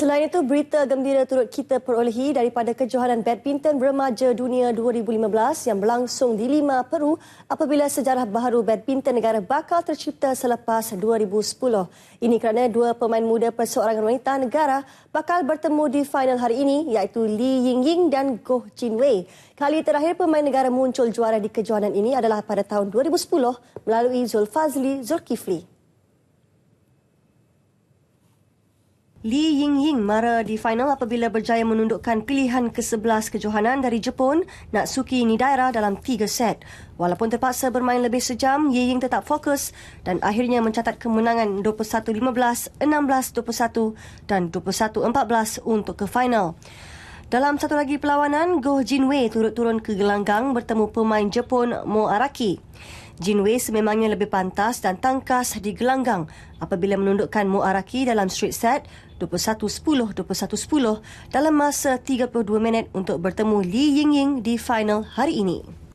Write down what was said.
Selain itu, berita gembira turut kita perolehi daripada kejohanan badminton remaja dunia 2015 yang berlangsung di Lima, Peru apabila sejarah baharu badminton negara bakal tercipta selepas 2010. Ini kerana dua pemain muda perseorangan wanita negara bakal bertemu di final hari ini iaitu Li Yingying dan Goh Jinwei. Kali terakhir pemain negara muncul juara di kejohanan ini adalah pada tahun 2010 melalui Zulfazli Zulkifli. Li Yingying mara di final apabila berjaya menundukkan pilihan ke-11 kejohanan dari Jepun, Natsuki Nidaira dalam tiga set. Walaupun terpaksa bermain lebih sejam, Ying tetap fokus dan akhirnya mencatat kemenangan 21-15, 16-21 dan 21-14 untuk ke final. Dalam satu lagi perlawanan, Goh Jinwei turut turun ke gelanggang bertemu pemain Jepun Mo Araki. Jinwei sememangnya lebih pantas dan tangkas di gelanggang apabila menundukkan Mo Araki dalam straight set 21-10, 21-10 dalam masa 32 minit untuk bertemu Li Yingying di final hari ini.